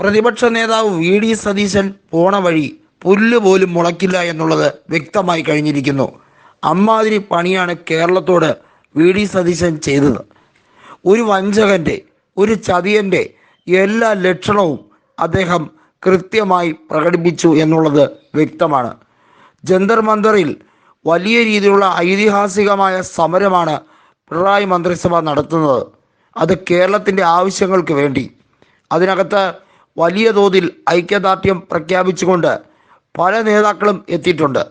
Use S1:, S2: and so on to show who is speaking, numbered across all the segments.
S1: പ്രതിപക്ഷ നേതാവ് V D Satheesan പോണ വഴി പുല്ല് പോലും മുളയ്ക്കില്ല എന്നുള്ളത് വ്യക്തമായി കഴിഞ്ഞിരിക്കുന്നു. അമ്മാതിരി പണിയാണ് കേരളത്തോട് വി ഡി സതീശൻ ചെയ്തത്. ഒരു വഞ്ചകന്റെ ഒരു ചതിയന്റെ എല്ലാ ലക്ഷണവും അദ്ദേഹം കൃത്യമായി പ്രകടിപ്പിച്ചു എന്നുള്ളത് വ്യക്തമാണ്. ജന്തർ മന്ദറിൽ വലിയ രീതിയിലുള്ള ഐതിഹാസികമായ സമരമാണ് പിണറായി മന്ത്രിസഭ നടത്തുന്നത്. അത് കേരളത്തിന്റെ ആവശ്യങ്ങൾക്ക് വേണ്ടി. അതിനകത്ത് വലിയ തോതിൽ ഐക്യദാർഢ്യം പ്രഖ്യാപിച്ചുകൊണ്ട് പല നേതാക്കളും എത്തിയിട്ടുണ്ട്.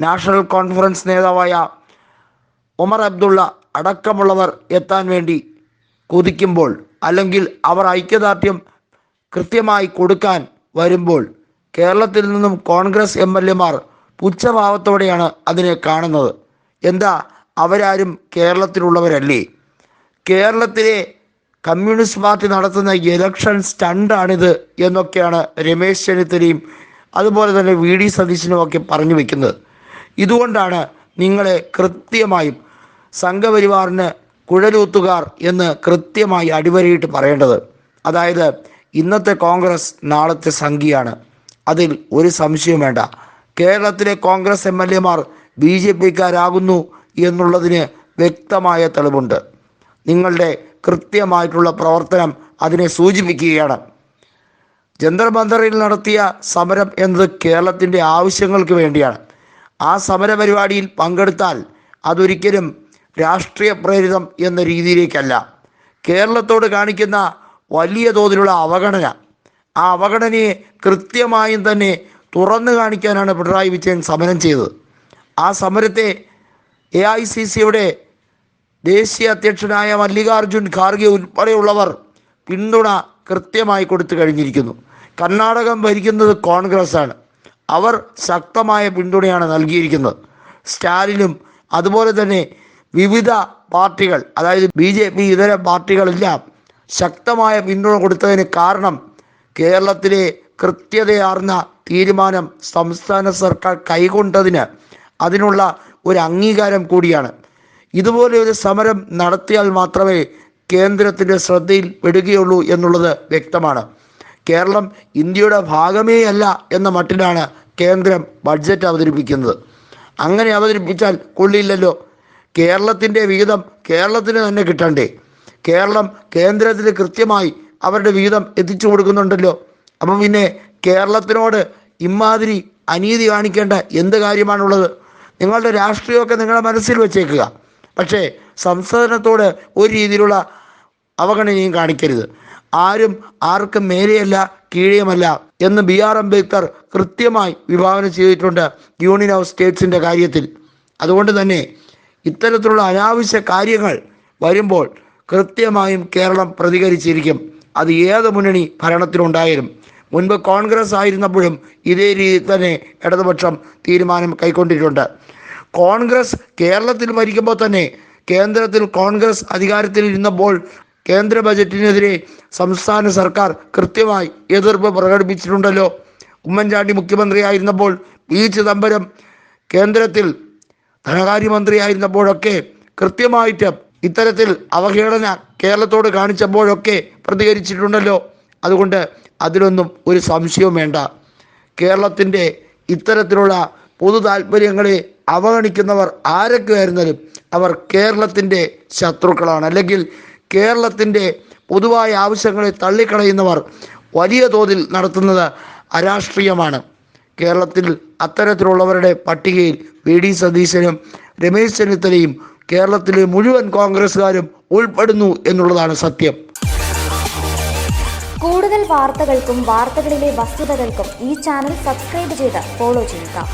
S1: നാഷണൽ കോൺഫറൻസ് നേതാവായ ഉമർ അബ്ദുള്ള അടക്കമുള്ളവർ എത്താൻ വേണ്ടി കൊതിക്കുമ്പോൾ അല്ലെങ്കിൽ അവർ ഐക്യദാർഢ്യം കൃത്യമായി കൊടുക്കാൻ വരുമ്പോൾ കേരളത്തിൽ നിന്നും കോൺഗ്രസ് എം എൽ എമാർ പുച്ഛഭാവത്തോടെയാണ് അതിനെ കാണുന്നത്. എന്താ? അവരാരും കേരളത്തിലുള്ളവരല്ലേ? കേരളത്തിലെ കമ്മ്യൂണിസ്റ്റ് പാർട്ടി നടത്തുന്ന ഇലക്ഷൻ സ്റ്റണ്ടാണിത് എന്നൊക്കെയാണ് രമേശ് ചെന്നിത്തലയും അതുപോലെ തന്നെ വി ഡി സതീശനും ഒക്കെ പറഞ്ഞു വെക്കുന്നത്. ഇതുകൊണ്ടാണ് നിങ്ങളെ കൃത്യമായും സംഘപരിവാറിന് കുഴലൂത്തുകാർ എന്ന് കൃത്യമായി അടിവരയിട്ട് പറയേണ്ടത്. അതായത് ഇന്നത്തെ കോൺഗ്രസ് നാളത്തെ സംഘിയാണ് അതിൽ ഒരു സംശയവും വേണ്ട. കേരളത്തിലെ കോൺഗ്രസ് എം എൽ എമാർ ബി ജെ പിക്കാരാകുന്നു എന്നുള്ളതിന് വ്യക്തമായ തെളിവുണ്ട്. നിങ്ങളുടെ കൃത്യമായിട്ടുള്ള പ്രവർത്തനം അതിനെ സൂചിപ്പിക്കുകയാണ്. ജന്തർ മന്ദറിൽ നടത്തിയ സമരം എന്നത് കേരളത്തിന്റെ ആവശ്യങ്ങൾക്ക് വേണ്ടിയാണ്. ആ സമര പരിപാടിയിൽ പങ്കെടുത്താൽ അതൊരിക്കലും രാഷ്ട്രീയ പ്രേരിതം എന്ന രീതിയിലേക്കല്ല. കേരളത്തോട് കാണിക്കുന്ന വലിയ തോതിലുള്ള അവഗണന. ആ അവഗണനയെ കൃത്യമായും തന്നെ തുറന്നു കാണിക്കാനാണ് പിണറായി വിജയൻ സമരം ചെയ്തത്. ആ സമരത്തെ എ ഐ സി സിയുടെ ദേശീയ അധ്യക്ഷനായ മല്ലികാർജുൻ ഖാർഗെ ഉൾപ്പെടെയുള്ളവർ പിന്തുണ കൃത്യമായി കൊടുത്തു കഴിഞ്ഞിരിക്കുന്നു. കർണാടകം ഭരിക്കുന്നത് കോൺഗ്രസ് ആണ് അവർ ശക്തമായ പിന്തുണയാണ് നൽകിയിരിക്കുന്നത്. സ്റ്റാലിനും അതുപോലെ തന്നെ വിവിധ പാർട്ടികൾ അതായത് ബി ജെ പി ഇതര പാർട്ടികളെല്ലാം ശക്തമായ പിന്തുണ കൊടുത്തതിന് കാരണം കേരളത്തിലെ കൃത്യതയാർന്ന തീരുമാനം സംസ്ഥാന സർക്കാർ കൈകൊണ്ടതിന് അതിനുള്ള ഒരു അംഗീകാരം കൂടിയാണ്. ഇതുപോലെ ഒരു സമരം നടത്തിയാൽ മാത്രമേ കേന്ദ്രത്തിന്റെ ശ്രദ്ധയിൽ പെടുകയുള്ളൂ എന്നുള്ളത് വ്യക്തമാണ്. കേരളം ഇന്ത്യയുടെ ഭാഗമേ അല്ല എന്ന മട്ടിലാണ് കേന്ദ്രം ബഡ്ജറ്റ് അവതരിപ്പിക്കുന്നത്. അങ്ങനെ അവതരിപ്പിച്ചാൽ കൊള്ളില്ലല്ലോ. കേരളത്തിന്റെ വിഹിതം കേരളത്തിന് തന്നെ കിട്ടണ്ടേ? കേരളം കേന്ദ്രത്തിന് കൃത്യമായി അവരുടെ വിഹിതം എത്തിച്ചു കൊടുക്കുന്നുണ്ടല്ലോ. അപ്പം പിന്നെ കേരളത്തിനോട് ഇമാതിരി അനീതി കാണിക്കേണ്ട എന്ത് കാര്യമാണുള്ളത്? നിങ്ങളുടെ രാഷ്ട്രീയമൊക്കെ നിങ്ങളുടെ മനസ്സിൽ വെച്ചേക്കുക. പക്ഷേ സംസ്ഥാനത്തോട് ഒരു രീതിയിലുള്ള അവഗണനയും കാണിക്കരുത്. ആരും ആർക്കും മേലെയല്ല കീഴെയുമല്ല എന്ന് ബി ആർ അംബേദ്കർ കൃത്യമായി വിഭാവനം ചെയ്തിട്ടുണ്ട് യൂണിയൻ ഓഫ് സ്റ്റേറ്റ്സിന്റെ കാര്യത്തിൽ. അതുകൊണ്ട് തന്നെ ഇത്തരത്തിലുള്ള അനാവശ്യ കാര്യങ്ങൾ വരുമ്പോൾ കൃത്യമായും കേരളം പ്രതികരിച്ചിരിക്കും. അത് ഏത് മുന്നണി ഭരണത്തിലുണ്ടായാലും. മുൻപ് കോൺഗ്രസ് ആയിരുന്നപ്പോഴും ഇതേ രീതിയിൽ തന്നെ ഇടതുപക്ഷം തീരുമാനം കൈക്കൊണ്ടിട്ടുണ്ട്. കോൺഗ്രസ് കേരളത്തിൽ ഭരിക്കുമ്പോൾ തന്നെ കേന്ദ്രത്തിൽ കോൺഗ്രസ് അധികാരത്തിൽ ഇരുന്നപ്പോൾ കേന്ദ്ര ബജറ്റിനെതിരെ സംസ്ഥാന സർക്കാർ കൃത്യമായി എതിർപ്പ് പ്രകടിപ്പിച്ചിട്ടുണ്ടല്ലോ. ഉമ്മൻചാണ്ടി മുഖ്യമന്ത്രിയായിരുന്നപ്പോൾ പി ചിദംബരം കേന്ദ്രത്തിൽ ധനകാര്യമന്ത്രിയായിരുന്നപ്പോഴൊക്കെ കൃത്യമായിട്ട് ഇത്തരത്തിൽ അവഹേളന കേരളത്തോട് കാണിച്ചപ്പോഴൊക്കെ പ്രതികരിച്ചിട്ടുണ്ടല്ലോ. അതുകൊണ്ട് അതിലൊന്നും ഒരു സംശയവും വേണ്ട. കേരളത്തിന്റെ ഇത്തരത്തിലുള്ള പൊതു താല്പര്യങ്ങളെ അവഗണിക്കുന്നവർ ആരൊക്കെ ആയിരുന്നാലും അവർ കേരളത്തിന്റെ ശത്രുക്കളാണ്. അല്ലെങ്കിൽ കേരളത്തിന്റെ പൊതുവായ ആവശ്യങ്ങളെ തള്ളിക്കളയുന്നവർ വലിയ തോതിൽ നടത്തുന്നത് അരാഷ്ട്രീയമാണ്. കേരളത്തിൽ അത്തരത്തിലുള്ളവരുടെ പട്ടികയിൽ വി. ഡി. സതീശനും രമേശ് ചെന്നിത്തലയും കേരളത്തിലെ മുഴുവൻ കോൺഗ്രസ്സുകാരും ഉൾപ്പെടുന്നു എന്നുള്ളതാണ് സത്യം.
S2: കൂടുതൽ വാർത്തകൾക്കും വാർത്തകളിലെ വസ്തുതകൾക്കും ഈ ചാനൽ സബ്സ്ക്രൈബ് ചെയ്ത് ഫോളോ ചെയ്യുക.